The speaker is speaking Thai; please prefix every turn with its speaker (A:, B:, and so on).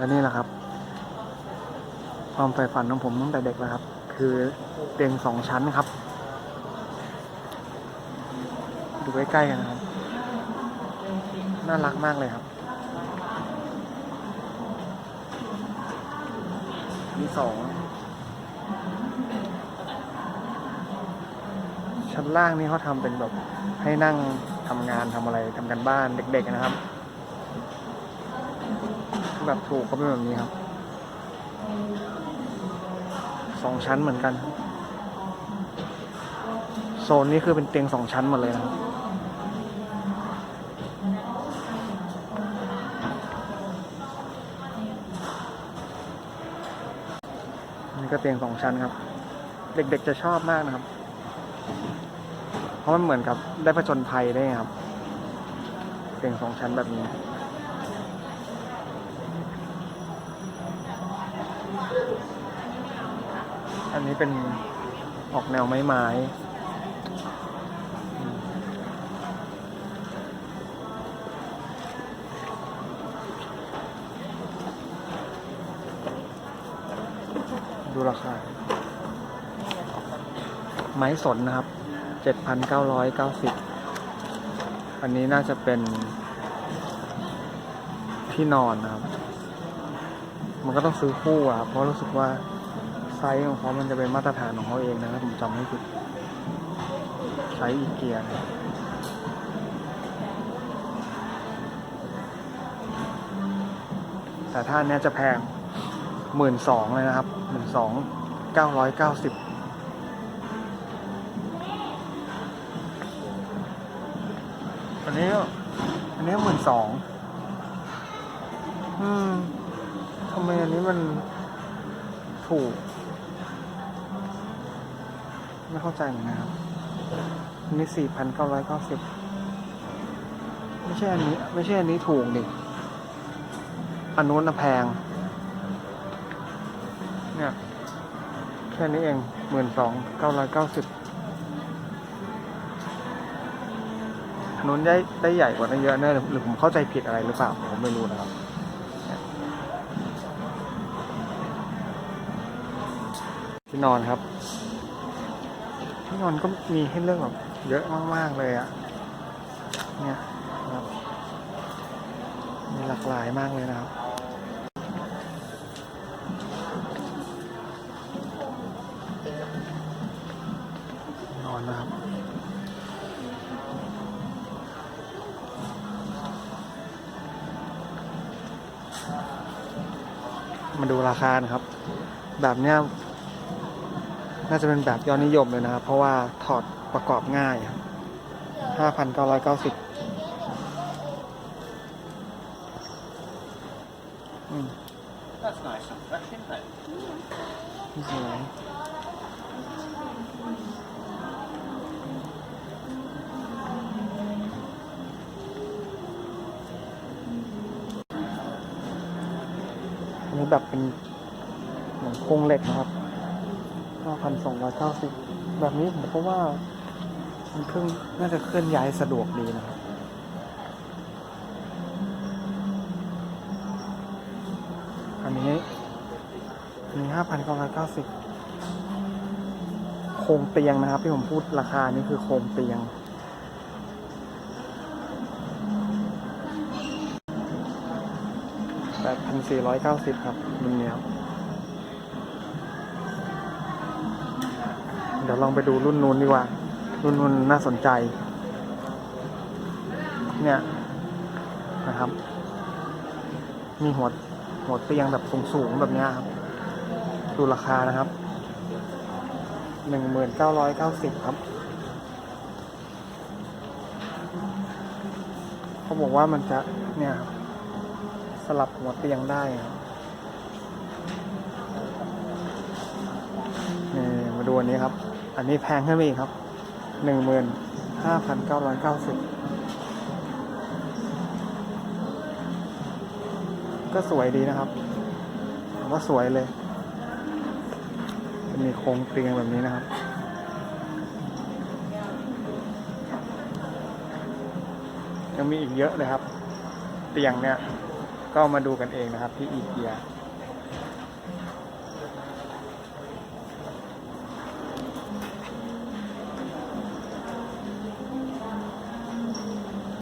A: และนี่แหละครับ ความใฝ่ฝันของผมตั้งแต่เด็กแล้วครับ คือเตียงสองชั้นครับ ดูใกล้ๆกันนะครับ น่ารักมากเลยครับ มีสองชั้นล่างนี่เขาทำเป็นแบบให้นั่งทำงานทำอะไรทำกันบ้านเด็กๆนะครับ แบบถูกก็เป็นแบบนี้ครับสองชั้นเหมือนกันโซนนี้คือเป็นเตียงสองชั้นหมดเลยนะครับนี่ก็เตียงสองชั้นครับ เด็กๆจะชอบมากนะครับ เพราะมันเหมือนกับได้ผจญภัยได้ครับเตียงสองชั้นแบบนี้ นนี้เป็นออกแนวไม้ไม้ดูราคา ไม้สนนะครับเจ็ดพันเก้าร้อยเก้าสิบอันนี้น่าจะเป็นที่นอนนะครับ มันก็ต้องซื้อคู่อะเพราะรู้สึกว่า ไซส์ของเขามันจะเป็นมาตรฐานของเขาเองนะครับผมจำไม่ผิดไซส์อีเกียนะแต่ถ้านนี้จะแพงหมื่นสองเลยนะครับหมื่นสองเก้าร้อยเก้าสิบอันนี้ อันนี้หมื่นสองอืมทำไมอันนี้มันถูก ไม่เข้าใจเหมือนกันครับอันนี้สี่พันเก้าร้อยเก้าสิบไม่ใช่อันนี้ ไม่ใช่อันนี้ถูกดิอันนู้นนะแพง เนี่ยแค่นี้เองหมื่นสองเก้าร้อยเก้าสิบอันนู้นได้ได้ใหญ่กว่านั้นเยอะแน่หรือผมเข้าใจผิดอะไรหรือเปล่าผมไม่รู้นะครับที่นอนครับ ที่นอนก็มีให้เลือกแบบเยอะมาก ๆ เลยอะเนี่ยครับ มีหลากหลายมากเลยนะครับนอนนะครับมาดูราคานะครับ แบบเนี้ย น่าจะเป็นแบบยอดนิยมเลยนะครับ เพราะว่าถอดประกอบง่ายครับห้าพันเก้าร้อยเก้าสิบอืม
B: That's nice and fresh, isn't it?
A: นี่สวยอันนี้แบบเป็นเหมือนโครงเหล็กนะครับ 5,290 แบบนี้ผมก็ว่า มันเครื่งน่าจะเคลื่อนย้ายสะดวกดีนะครับอันนี้อันนี้5,990 โครงเตียงนะครับ ที่ผมพูดราคานี้คือโครงเตียง8,490 ครับรุ่นเนี้ยครับ ดี๋ยวลองไปดูรุ่นนู้นดีกว่า รุ่นนู้นน่าสนใจ เนี่ยนะครับ มีหัวหัวเตียงแบบสูงๆแบบนี้ครับ ดูราคานะครับหนึ่งหมื่นเก้าร้อยเก้าสิบครับ เขาบอกว่ามันจะเนี่ยครับสลับหัวเตียงได้ครับนี่มาดูอันนี้ครับ อันนี้แพงขึ้นไปอีกครับหนึ่งหมื่นห้าพันเก้าร้อยเก้าสิบก็สวยดีนะครับว่าสวยเลยจะมีโครงเตียงแบบนี้นะครับ ยังมีอีกเยอะเลยครับ เตียงเนี่ย ก็มาดูกันเองนะครับที่อีเกีย